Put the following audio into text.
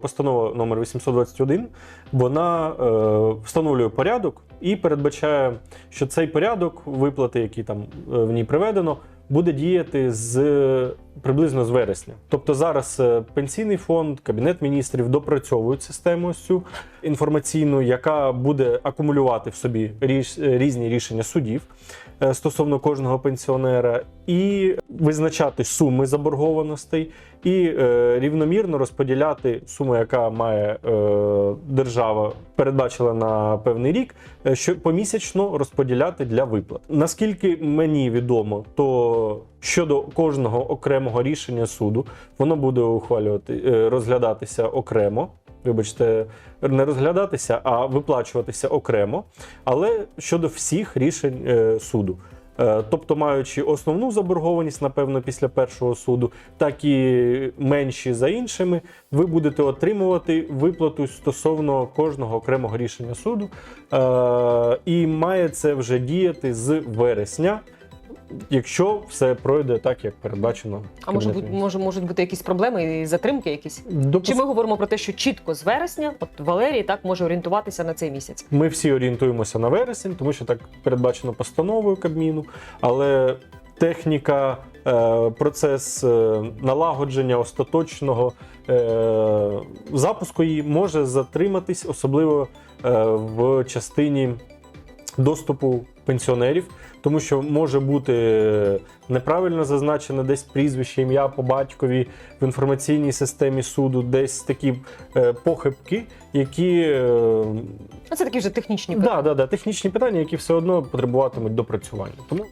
Постанова номер 821 вона е, встановлює порядок і передбачає, що цей порядок виплати, які там е, в ній приведено, буде діяти з приблизно з вересня. Тобто зараз е, пенсійний фонд, кабінет міністрів допрацьовують систему цю інформаційну, яка буде акумулювати в собі е, різні рішення судів е, стосовно кожного пенсіонера, і визначати суми заборгованостей, і рівномірно розподіляти суму, яка має держава передбачила на певний рік, що помісячно розподіляти для виплат. Наскільки мені відомо, то щодо кожного окремого рішення суду воно буде ухвалювати е, розглядатися окремо. Вибачте, не розглядатися, а виплачуватися окремо, але щодо всіх рішень е, суду. Е, Тобто, маючи основну заборгованість, напевно, після першого суду, так і менші за іншими, ви будете отримувати виплату стосовно кожного окремого рішення суду. Е, І має це вже діяти з вересня, якщо все пройде так, як передбачено. А може бути, може можуть бути якісь проблеми і затримки якісь? Допус- Чи ми говоримо про те, що чітко з вересня, от Валерій так може орієнтуватися на цей місяць? Ми всі орієнтуємося на вересень, тому що так передбачено постановою Кабміну, але техніка, е, процес е, налагодження остаточного е, запуску її може затриматись, особливо в частині доступу пенсіонерів, тому що може бути неправильно зазначене десь прізвище, ім'я по батькові в інформаційній системі суду, десь такі е, похибки, які е, Ну, це такі вже технічні Да, да, да, технічні питання, які все одно потребуватимуть допрацювання. Тому